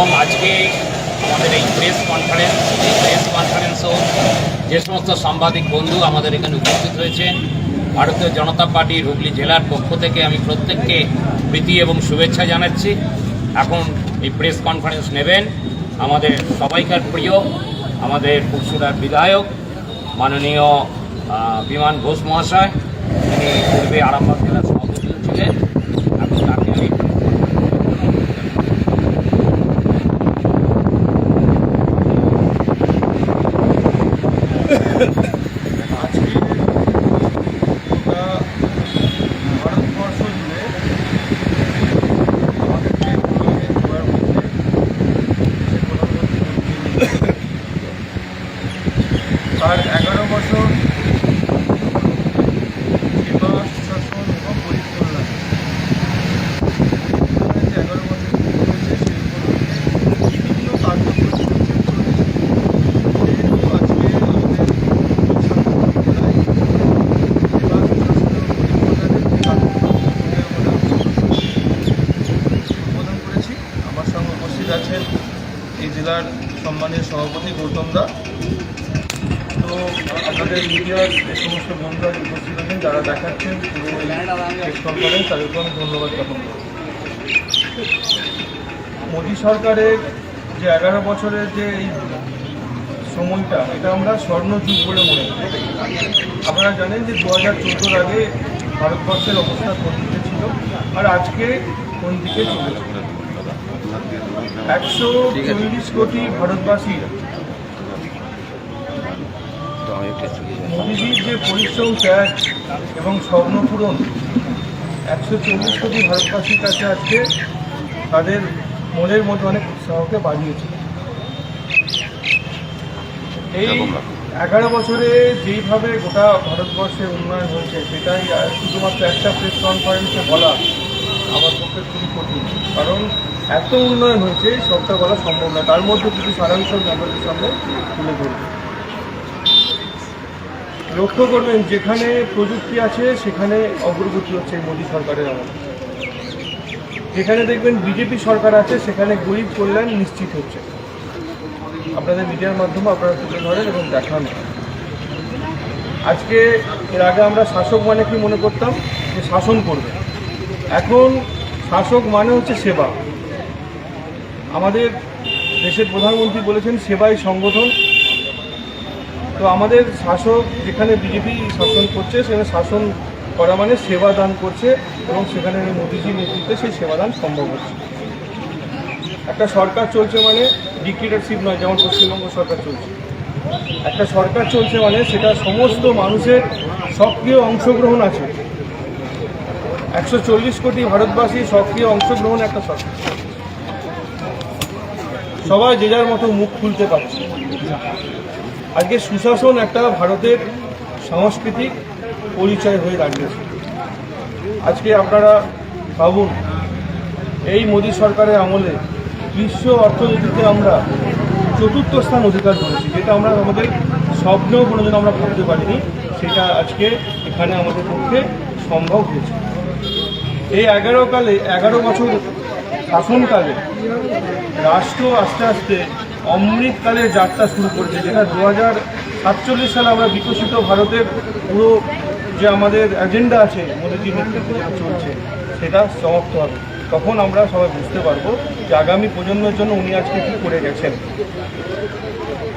এবং আজকে আমাদের এই প্রেস কনফারেন্স এই প্রেস কনফারেন্সও যে সমস্ত সাংবাদিক বন্ধু আমাদের এখানে উপস্থিত হয়েছেন, ভারতীয় জনতা পার্টির হুগলি জেলার পক্ষ থেকে আমি প্রত্যেককে প্রীতি এবং শুভেচ্ছা জানাচ্ছি। এখন এই প্রেস কনফারেন্স নেবেন আমাদের সবাইকার প্রিয়, আমাদের পরশুরার বিধায়ক, মাননীয় বিমান ঘোষ মহাশয়, তিনি পূর্বে আরামবাগ জেলার সভাপতি ছিলেন এখন তাকে আমি আজকে গোটা ভারতবর্ষ জুড়ে আমাদেরকে উন্নয়নে দেওয়ার মধ্যে যে প্রধানমন্ত্রী মোদী তার এগারো বছর সেবা সুশাসন এবং গরিব কল্যাণ উন্নয়নের যে এগারো বছর চলেছে সেই উপলক্ষে বিভিন্ন কার্যক্রম চলছে যেহেতু আজকে আমাদের জেলায় সেবা সুশাসন এবং গরিব কল্যাণের যে কার্যক্রম উদ্বোধন করেছি আমার সঙ্গে উপস্থিত আছেন এই জেলার সম্মানীয় সভাপতি গৌতম দা তো আপনাদের মিডিয়ার যে সমস্ত বন্ধুরা উপস্থিত আছেন, যারা দেখাচ্ছেন, পুরো প্রেস কনফারেন্স তাদেরকে আমি ধন্যবাদ জ্ঞাপন করব। মোদী সরকারের যে এগারো বছরের যে এই সময়টা, এটা আমরা স্বর্ণযুগ বলে মনে করি। আপনারা জানেন যে দু হাজার চোদ্দোর আগে ভারতবর্ষের অবস্থা কোন দিকে ছিল আর আজকে কোন দিকে চলেছে? একশো চল্লিশ কোটি ভারতবাসী মোদীজির যে পরিশ্রম ত্যাগ এবং স্বপ্ন পূরণ একশো চল্লিশ কোটি ভারতবাসীর কাছে আজকে তাদের মনের মধ্যে অনেক উৎসাহকে বাড়িয়েছে এই এগারো বছরে যেইভাবে গোটা ভারতবর্ষে উন্নয়ন হয়েছে, সেটাই শুধুমাত্র একটা প্রেস কনফারেন্সে বলা আমার পক্ষে খুবই কঠিন। কারণ এত উন্নয়ন হয়েছে সবটা বলা সম্ভব না। তার মধ্যে কিছু সারাংশ আমি আপনাদের সামনে তুলে ধরব। লক্ষ্য করবেন, যেখানে প্রযুক্তি আছে, সেখানে অগ্রগতি হচ্ছে মোদী সরকারের আমলে যেখানে দেখবেন বিজেপি সরকার আছে, সেখানে গরিব কল্যাণ নিশ্চিত হচ্ছে। আপনাদের মিডিয়ার মাধ্যমে আপনারা তুলে ধরেন এবং দেখান। আজকে এর আগে আমরা শাসক মানে কি মনে করতাম? যে শাসন করবে। এখন শাসক মানে হচ্ছে সেবা। আমাদের দেশের প্রধানমন্ত্রী বলেছেন, সেবাই সংগঠন। তো আমাদের শাসক যেখানে বিজেপি শাসন করছে, সেখানে শাসন করা মানে সেবা দান করছে এবং সেখানে মোদীজির নেতৃত্বে সেই সেবাদান সম্ভব হচ্ছে। একটা সরকার চলছে মানে ডিক্টেটরশিপ নয়, যেমন পশ্চিমবঙ্গ সরকার চলছে। একটা সরকার চলছে মানে সেটা সমস্ত মানুষের সক্রিয় অংশগ্রহণ আছে। একশো চল্লিশ কোটি ভারতবাসী সক্রিয় অংশগ্রহণ একটা সরকার। সবাই যে যার মতো মুখ খুলতে পারছে। আজকে সুশাসন একটা ভারতের সাংস্কৃতিক পরিচয় হয়ে দাঁড়িয়েছে। আজকে আপনারা ভাবুন, এই মোদী সরকারের আমলে বিশ্ব অর্থনীতিতে আমরা চতুর্থ স্থান অধিকার করেছি, যেটা আমরা আমাদের স্বপ্নেও কোনোদিন আমরা ভাবতে পারিনি, সেটা আজকে এখানে আমাদের পক্ষে সম্ভব হয়েছে। এই এগারো কালে, এগারো বছর শাসনকালে রাষ্ট্র আস্তে আস্তে অমৃতকালের যাত্রা শুরু করেছে, যেটা দু হাজার সাতচল্লিশ সালে আমরা বিকশিত ভারতের পুরো যে আমাদের এজেন্ডা আছে মোদীজির নেতৃত্বে যেটা চলছে, সেটা সমাপ্ত হবে। তখন আমরা সবাই বুঝতে পারব যে আগামী প্রজন্মের জন্য উনি আজকে কী করে গেছেন।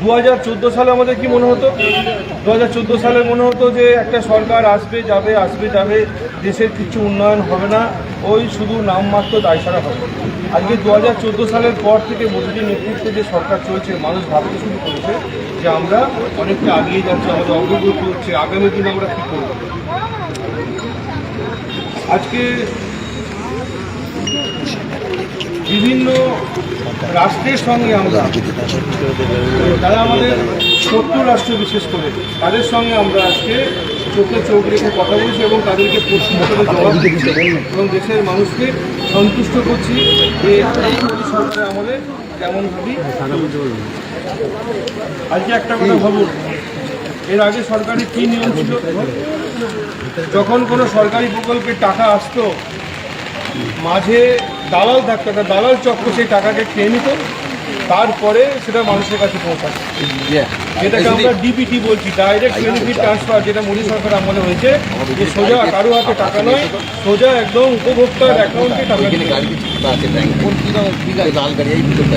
দু হাজার চোদ্দ সালে আমাদের কি মনে হতো? দু হাজার চোদ্দ সালে মনে হতো যে একটা সরকার আসবে, যাবে আসবে, যাবে, দেশের কিছু উন্নয়ন হবে না, ওই শুধু নামমাত্র দায়সারা হবে। আজকে দু হাজার চোদ্দ সালের পর থেকে মোদীজির নেতৃত্বে যে সরকার চলছে, মানুষ ভাবতে শুরু করেছে যে আমরা অনেকটা এগিয়ে যাচ্ছি, আমাদের অগ্রগতি হচ্ছে, আগামী দিনে আমরা কী করব? আজকে বিভিন্ন রাষ্ট্রের সঙ্গে আমরা তারা আমাদের শত্রু রাষ্ট্র বিশেষ করে তাদের সঙ্গে আমরা আজকে চোখে চোখ রেখে কথা বলছি এবং তাদেরকে প্রশ্ন করে জবাব দিচ্ছি এবং দেশের মানুষকে সন্তুষ্ট করছি যে এই আমাদের সরকারের ভাবি আজকে একটা কথা ভাবুন এর আগে সরকারি কী নিয়ম ছিল? যখন কোনো সরকারি প্রকল্পের টাকা আসতো মাঝে দালাল থাকতো একটা দালাল চক্র সেই টাকাকে খেয়ে নিত তারপরে সেটা মানুষের কাছে পৌঁছাতো যেটাকে আমরা ডিপিটি বলছি ডাইরেক্ট বেনিফিট ট্রান্সফার যেটা মোদী সরকার আমলে হয়েছে যে সোজা কারও হাতে টাকা নয় সোজা একদম উপভোক্তার অ্যাকাউন্টে টাকা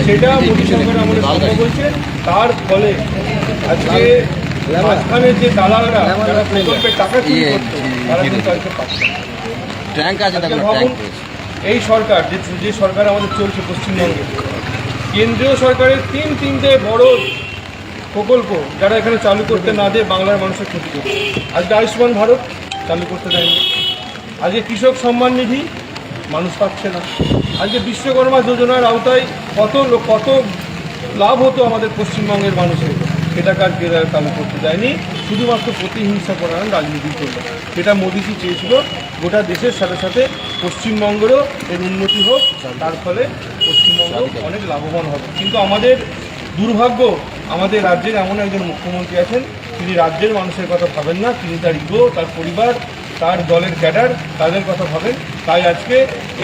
সেটা মোদী সরকার আমলে সম্ভব হয়েছে তার ফলে আজকে মাঝখানে যে দালালরা যারা প্রকল্পের টাকা চুরি করতো তারা কিন্তু আজকে পাচ্ছে ট্যাঙ্ক আছে ভাবুন ট্যাঙ্ক এই সরকার, যে যে সরকার আমাদের চলছে পশ্চিমবঙ্গে, কেন্দ্রীয় সরকারের তিন তিনটে বড় প্রকল্প যারা এখানে চালু করতে না দিয়ে বাংলার মানুষের ক্ষতি করছে। আজকে আয়ুষ্মান ভারত চালু করতে দেয়নি। আজকে কৃষক সম্মান নিধি মানুষ পাচ্ছে না। আজকে বিশ্বকর্মা যোজনার আওতায় কত কত লাভ হতো আমাদের পশ্চিমবঙ্গের মানুষের? সেটাকে আজকে এরা চালু করতে দেয়নি শুধুমাত্র প্রতিহিংসা করার রাজনীতির জন্য যেটা মোদিজি চেয়েছিল, গোটা দেশের সাথে সাথে পশ্চিমবঙ্গেরও এর উন্নতি হোক, তার ফলে পশ্চিমবঙ্গ অনেক লাভবান হবে। কিন্তু আমাদের দুর্ভাগ্য, আমাদের রাজ্যের এমন একজন মুখ্যমন্ত্রী আছেন, তিনি রাজ্যের মানুষের কথা ভাবেন না, তিনি তার ইগো, তার পরিবার, তার দলের ক্যাডার, তাদের কথা ভাবেন। তাই আজকে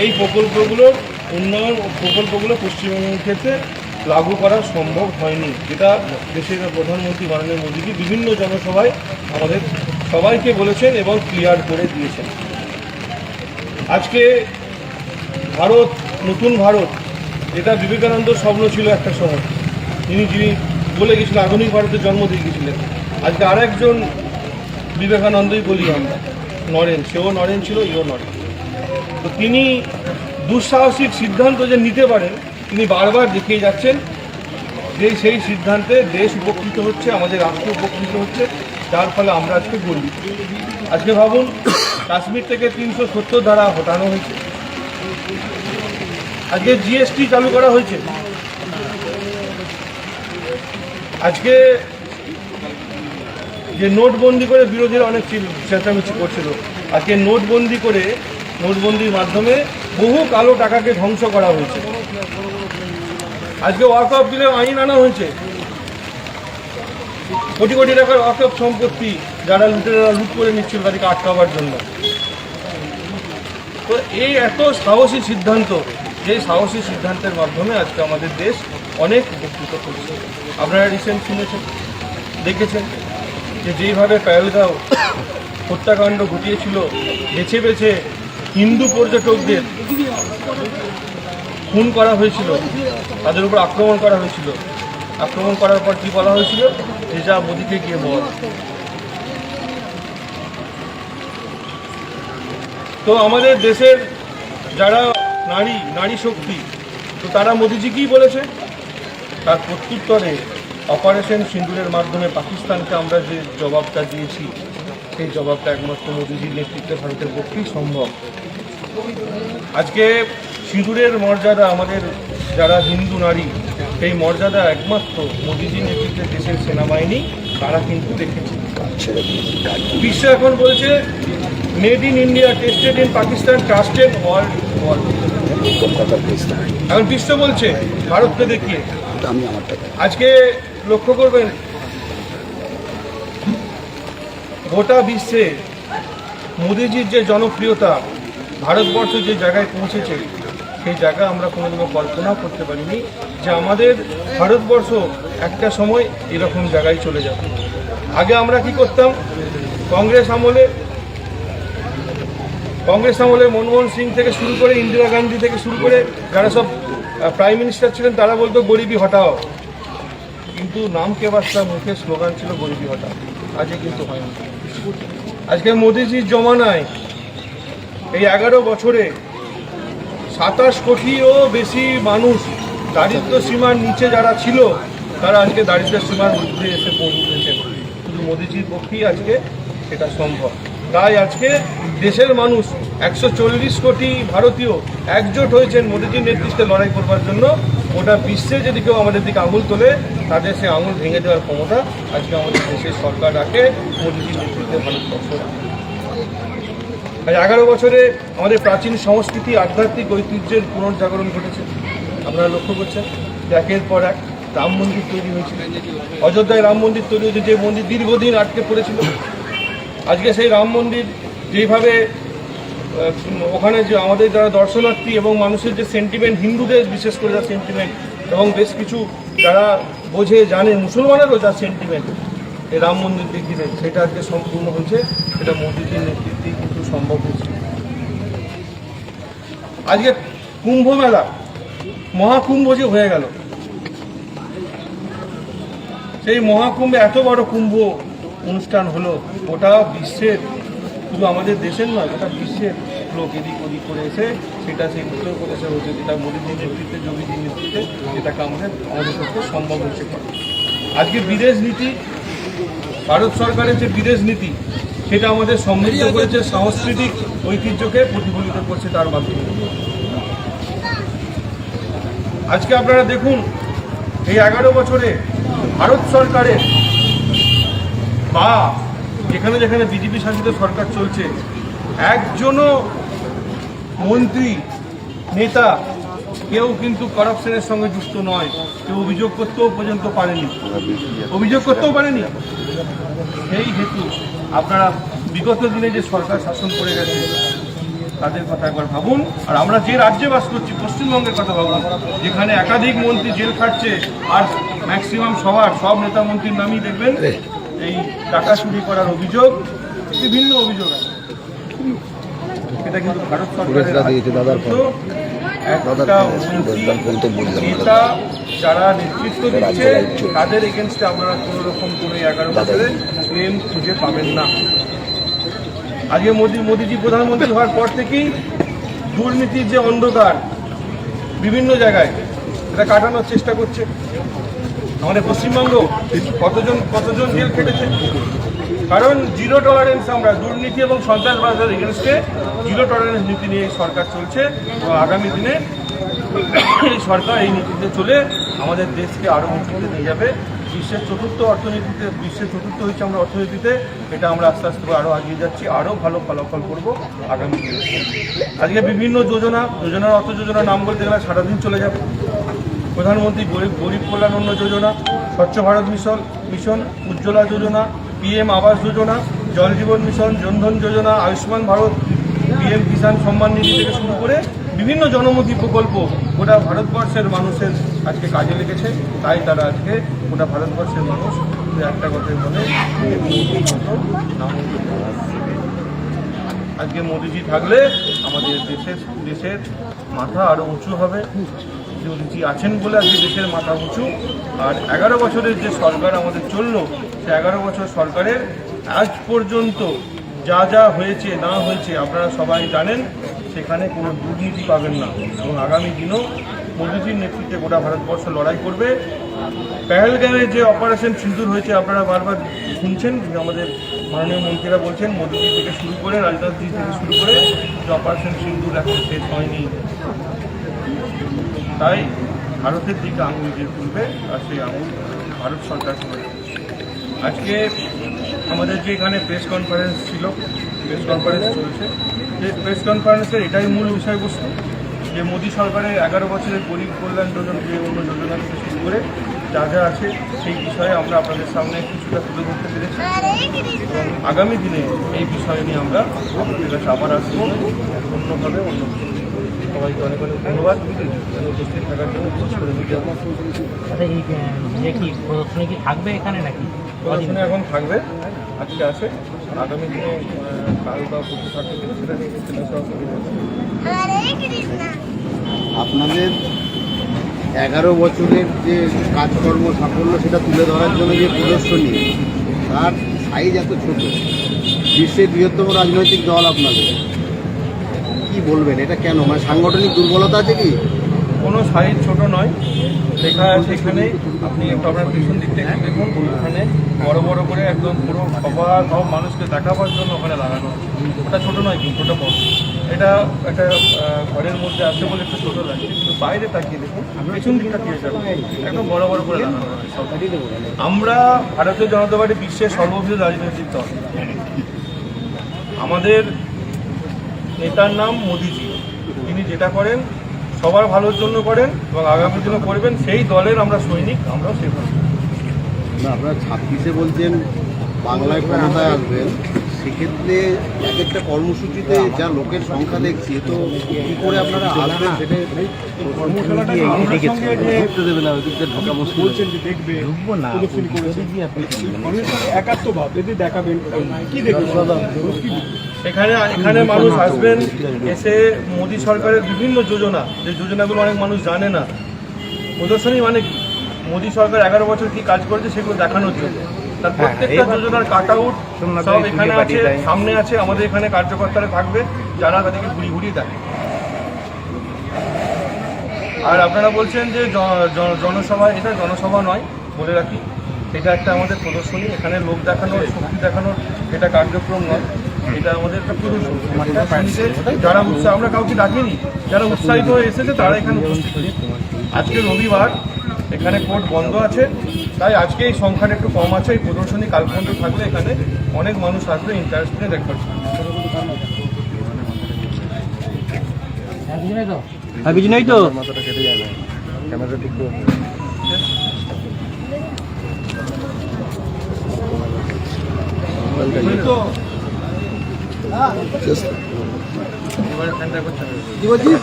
এই প্রকল্পগুলোর উন্নয়ন প্রকল্পগুলো পশ্চিমবঙ্গের ক্ষেত্রে লাগু করা সম্ভব হয়নি। যেটা দেশের প্রধানমন্ত্রী মাননীয় মোদীজি বিভিন্ন জনসভায় আমাদের সবাইকে বলেছেন এবং ক্লিয়ার করে দিয়েছেন। আজকে ভারত, নতুন ভারত, যেটা বিবেকানন্দ স্বপ্ন ছিল একটা সময়। তিনি যিনি বলে গেছিলেন, আধুনিক ভারতের জন্ম দিয়ে গেছিলেন। আজকে আরেকজন বিবেকানন্দই বলি আমরা, নরেন। সেও নরেন ছিল, ইও নরেন। তো তিনি দুঃসাহসিক সিদ্ধান্ত যে নিতে পারেন তিনি বারবার দেখিয়ে যাচ্ছেন যে সেই সিদ্ধান্তে দেশ উপকৃত হচ্ছে, আমাদের রাষ্ট্র উপকৃত হচ্ছে, যার ফলে আমরা আজকে গর্বিত। আজকে ভাবুন, কাশ্মীর থেকে তিনশো সত্তর ধারা হটানো হয়েছে। আজকে জিএসটি চালু করা হয়েছে। আজকে যে নোটবন্দি করে বিরোধীরা অনেক চেঁচামেচি করছিল। আজকে নোটবন্দি করে, নোটবন্দির মাধ্যমে বহু কালো টাকাকে ধ্বংস করা হয়েছে। আজকে ওয়াক অফ বিলের আইন আনা হয়েছে। কোটি কোটি টাকার ওয়াক অফ সম্পত্তি যারা লুটেরা লুট করে নিচ্ছিল তাদেরকে আটকাবার জন্য। তো এই এত সাহসী সিদ্ধান্ত, যে সাহসী সিদ্ধান্তের মাধ্যমে আজকে আমাদের দেশ অনেক উপকৃত করছে। আপনারা রিসেন্ট শুনেছেন, দেখেছেন যে যেইভাবে প্যারেলগাঁও হত্যাকাণ্ড ঘটিয়েছিল, বেছে বেছে হিন্দু পর্যটকদের খুন করা হয়েছিল, তাদের উপর আক্রমণ করা হয়েছিল। আক্রমণ করার পর কি বলা হয়েছিল? যে যা মোদিকে গিয়ে বল। তো আমাদের দেশের যারা নারী নারী শক্তি, তো তারা মোদিজিকেই বলেছে। তার প্রত্যুত্তরে অপারেশন সিন্দুরের মাধ্যমে পাকিস্তানকে আমরা যে জবাবটা দিয়েছি, সেই জবাবটা একমাত্র মোদিজির নেতৃত্বে ভারতের পক্ষেই সম্ভব। আজকে সিঁদুরের মর্যাদা আমাদের যারা হিন্দু নারী, সেই মর্যাদা একমাত্র মোদিজির নেতৃত্বে দেশের সেনাবাহিনী, তারা কিন্তু দেখেছে। বিশ্ব এখন বলছে made in India tested in Pakistan trusted world এখন বিশ্ব বলছে, ভারতকে দেখিয়ে। আজকে লক্ষ্য করবেন, গোটা বিশ্বে মোদিজির যে জনপ্রিয়তা ভারতবর্ষ যে জায়গায় পৌঁছেছে, সেই জায়গা আমরা কোনোদিনও কল্পনা করতে পারিনি যে আমাদের ভারতবর্ষ একটা সময় এরকম জায়গায় চলে যাবে। আগে আমরা কি করতাম? কংগ্রেস আমলে কংগ্রেস আমলে মনমোহন সিং থেকে শুরু করে ইন্দিরা গান্ধী থেকে শুরু করে যারা সব প্রাইম মিনিস্টার ছিলেন, তারা বলতো, গরিবি হটাও। কিন্তু নাম কে বাস্তা মুখে, স্লোগান ছিল, গরিবি হটাও। আজকে কিন্তু হয়নি আজকে মোদিজির জমানায় এই এগারো বছরে সাতাশ কোটিও বেশি মানুষ দারিদ্র সীমার নিচে যারা ছিল, তারা আজকে দারিদ্র সীমার মধ্যে এসে পৌঁছেছেন শুধু মোদিজির পক্ষেই আজকে সেটা সম্ভব। তাই আজকে দেশের মানুষ একশো চল্লিশ কোটি ভারতীয় একজোট হয়েছেন মোদিজির নেতৃত্বে লড়াই করবার জন্য। ওটা বিশ্বে যদি কেউ আমাদের দিকে আঙুল তোলে, তাদের সে আঙুল ভেঙে দেওয়ার ক্ষমতা আজকে আমাদের দেশের সরকার রাখে, মোদিজির নেতৃত্বে ভারতবর্ষ রাখে। আজ এগারো বছরে আমাদের প্রাচীন সংস্কৃতি, আধ্যাত্মিক ঐতিহ্যের পুনর্জাগরণ ঘটেছে। আপনারা লক্ষ্য করছেন, একের পর এক রাম মন্দির তৈরি হয়েছিল। অযোধ্যায় রাম মন্দির তৈরি হয়েছে, যে মন্দির দীর্ঘদিন আটকে পড়েছিল। আজকে সেই রাম মন্দির যেইভাবে ওখানে যে আমাদের যারা দর্শনার্থী এবং মানুষের যে সেন্টিমেন্ট হিন্দুদের বিশেষ করে যা সেন্টিমেন্ট এবং বেশ কিছু যারা বোঝে, জানে, মুসলমানেরও যা সেন্টিমেন্ট এই রাম মন্দির দিকে সেটা আজকে সম্পূর্ণ হয়েছে। সেটা মোদিজির নেতৃত্বেই কিন্তু সম্ভব হয়েছে। আজকে কুম্ভ মেলা, মহাকুম্ভ যে হয়ে গেল। সেই মহাকুম্ভে এত বড় কুম্ভ অনুষ্ঠান হলো ওটা বিশ্বের, শুধু আমাদের দেশের নয়, গোটা বিশ্বের লোক এদিক ওদিক করে এসে সেটা সেই উত্তর উত্তরপ্রদেশে হচ্ছে যেটা মোদীজির নেতৃত্বে, যোগীজির নেতৃত্বে, যেটাকে আমাদের আমাদের পক্ষে সম্ভব হচ্ছে আজকে বিদেশ নীতি ভারত সরকারের যে বিদেশ নীতি, সেটা আমাদের সমৃদ্ধ করেছে, সাংস্কৃতিক ঐতিহ্যকে প্রতিফলিত করছে তার মাধ্যমে। আজকে আপনারা দেখুন, এই এগারো বছরে ভারত সরকারের বা যেখানে যেখানে বিজেপি শাসিত সরকার চলছে, একজনও মন্ত্রী, নেতা কেউ কিন্তু করাপশনের সঙ্গে যুক্ত নয়। কেউ অভিযোগ করতেও পর্যন্ত পারেনি। অভিযোগ করতেও পারেনি? সেই হেতু আপনারা বিগত দিনে যে সরকার শাসন করে গেছে তাদের কথা একবার ভাবুন। আর আমরা যে রাজ্যে বাস করছি পশ্চিমবঙ্গের কথা ভাবুন যেখানে একাধিক মন্ত্রী জেল খাটছে আর ম্যাক্সিমাম সবার সব নেতা মন্ত্রীর নামই দেখবেন। এই টাকা চুরি করার অভিযোগ বিভিন্ন অভিযোগ আছে। এটা কিন্তু ভারত সরকারের নেতা যারা নেতৃত্ব দিচ্ছে তাদের এগেনস্টে আপনারা কোনো রকম কোনো এগারো বছরে ক্লেম খুঁজে পাবেন না। আজকে মোদী মোদীজি প্রধানমন্ত্রী হওয়ার পর থেকেই দুর্নীতির যে অন্ধকার বিভিন্ন জায়গায় এটা কাটানোর চেষ্টা করছে। আমাদের পশ্চিমবঙ্গ কতজন কতজন জেল খেটেছে? কারণ জিরো টলারেন্স আমরা দুর্নীতি এবং সন্ত্রাসবাদের এগেনস্টে জিরো টলারেন্স নীতি নিয়ে এই সরকার চলছে এবং আগামী দিনে এই সরকার এই নীতিতে চলে আমাদের দেশকে আরও উঁচুতে নিয়ে যাবে। বিশ্বের চতুর্থ অর্থনীতিতে, বিশ্বের চতুর্থ হচ্ছে আমরা অর্থনীতিতে, এটা আমরা আস্তে আস্তে আরও এগিয়ে যাচ্ছি আরও ভালো ফলাফল করব আগামী দিনে। আজকে বিভিন্ন যোজনা, যোজনার অর্থ যোজনার নাম বলতে গেলে সারাদিন চলে যাবে। প্রধানমন্ত্রী গরিব গরিব কল্যাণ অন্ন যোজনা, স্বচ্ছ Bharat mission mission, Ujjwala Yojana, PM Awas Yojana, Jal Jeevan mission, Jan Dhan Yojana, Ayushman Bharat PM Kisan Samman Nidhi থেকে শুরু করে বিভিন্ন জনমুখী প্রকল্প গোটা ভারতবর্ষের মানুষের আজকে কাজে লেগেছে। তাই তারা আজকে গোটা ভারতবর্ষের মানুষ একটা কথাই বলে আজকে মোদিজি থাকলে আমাদের দেশের দেশের মাথা আরও উঁচু হবে। মোদিজি আছেন বলে আজকে দেশের মাথা উঁচু। আর এগারো বছরের যে সরকার আমাদের চলল, সে এগারো বছর সরকারের আজ পর্যন্ত যা যা হয়েছে, না হয়েছে, আপনারা সবাই জানেন, সেখানে কোনো দুর্নীতি পাবেন না। এবং আগামী দিনও মোদিজির নেতৃত্বে গোটা ভারতবর্ষ লড়াই করবে। পেহেলগাঁওয়ে যে অপারেশন সিন্দুর হয়েছে, আপনারা বারবার শুনছেন, যে আমাদের মাননীয় মন্ত্রীরা বলছেন, মোদীজি থেকে শুরু করে রাজনাথজি থেকে শুরু করে, যে অপারেশন সিন্দুর এখন শেষ হয়নি। তাই ভারতের দিকে আঙুল দিয়ে তুলবে, আর সেই আঙুল ভারত সরকার করে আজকে আমাদের যে এখানে প্রেস কনফারেন্স ছিল প্রেস কনফারেন্স চলছে। যে প্রেস কনফারেন্সের এটাই মূল বিষয়বস্তু, যে মোদী সরকারের এগারো বছরের গরিব কল্যাণ যোজনা, যে অন্য যোজনা থেকে শুরু করে যা যা আছে, সেই বিষয়ে আমরা আপনাদের সামনে কিছুটা তুলে ধরতে পেরেছি। এবং আগামী দিনে এই বিষয় নিয়ে আমরা আবার আসব, অন্যভাবে অন্য সবাইকে অনেক অনেক ধন্যবাদ। এখানে উপস্থিত থাকার জন্য বিশেষ করে আচ্ছা এই কি প্রদর্শনী কি থাকবে এখানে নাকি? পড়াশোনা এখন থাকবে আজকে আছে। আগামী দিনে কাল বা পরশু থাকতে সেটা নিয়ে আপনাদের এগারো বছরের যে কাজকর্ম সাফল্য সেটা তুলে ধরার জন্য যে প্রদর্শনী তার সাইজ এত ছোট। বিশ্বের বৃহত্তম রাজনৈতিক দল আপনাদের। কি বলবেন? এটা কেন? মানে সাংগঠনিক দুর্বলতা আছে কি? কোনো সাইজ ছোট নয়। লেখা এখানে। আপনি একটু আপনার পিছন দিকটা একটু দেখুন। ওখানে বড় বড় করে একদম পুরো সবার, সব মানুষকে দেখাবার জন্য ওখানে লাগানো। ওটা ছোট নয় কিন্তু, ওটা বড়। এটা একটা ঘরের মধ্যে আছে বলে একটু ছোট লাগছে কিন্তু বাইরে তাকিয়ে দেখুন, পেছন দিকটা যাবে। একদম বড় বড় করে লাগানো আমরা ভারতীয় জনতা পার্টি বিশ্বের সর্ববৃহৎ রাজনৈতিক দল। আমাদের নেতার নাম মোদিজি। তিনি যেটা করেন, সবার ভালোর জন্য করেন এবং আগামীর জন্য করবেন, সেই দলের আমরা সৈনিক, আমরাও সেভাবে আপনারা ছাব্বিশে বলছেন, বাংলায় ক্ষমতায় আসবেন। সেক্ষেত্রে এক একটা কর্মসূচিতে যা লোকের সংখ্যা দেখছি তো কি করে আপনারা আসবেন সেটা ঢুকতে দেবে না ওইদিক ঢোকা মুশকিল দেখবে ঢুকবো না প্রদর্শনী করেছে। মানুষের সঙ্গে একাত্মভাব এদের দেখাবেন কি দেখবেন এখানে এখানে মানুষ আসবেন এসে মোদী সরকারের বিভিন্ন যোজনা যে যোজনাগুলো অনেক মানুষ জানে না। প্রদর্শনী মানে কি? মোদী সরকার এগারো বছর কি কাজ করেছে সেগুলো দেখানোর জন্য। তার প্রত্যেকটা যোজনার কাট আউট সব এখানে আছে সামনে আছে আমাদের এখানে কার্যকর্তারা থাকবে যারা তাদেরকে ঘুরি ঘুরিয়ে দেখে আর আপনারা বলছেন যে জনসভা এটা জনসভা নয় বলে রাখি। এটা একটা আমাদের প্রদর্শনী এখানে লোক দেখানোর শক্তি দেখানোর এটা কার্যক্রম নয়। এটা আমাদের একটা প্রদর্শনী। যারা উৎসাহ আমরা কাউকে ডাকিনি যারা উৎসাহিত হয়ে এসেছে তারা এখানে উপস্থিত। আজকে রবিবার এখানে কোর্ট বন্ধ আছে তাই আজকে এই সংখ্যাটা একটু কম আছে। এই প্রদর্শনী কাল পর্যন্ত থাকলে এখানে অনেক মানুষ আসবে ইন্টারেস্ট নিয়ে দেখবার জন্য। হ্যাঁ তো। নেই করতে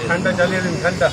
ঠান্ডা চালিয়ে দিন ঠান্ডা।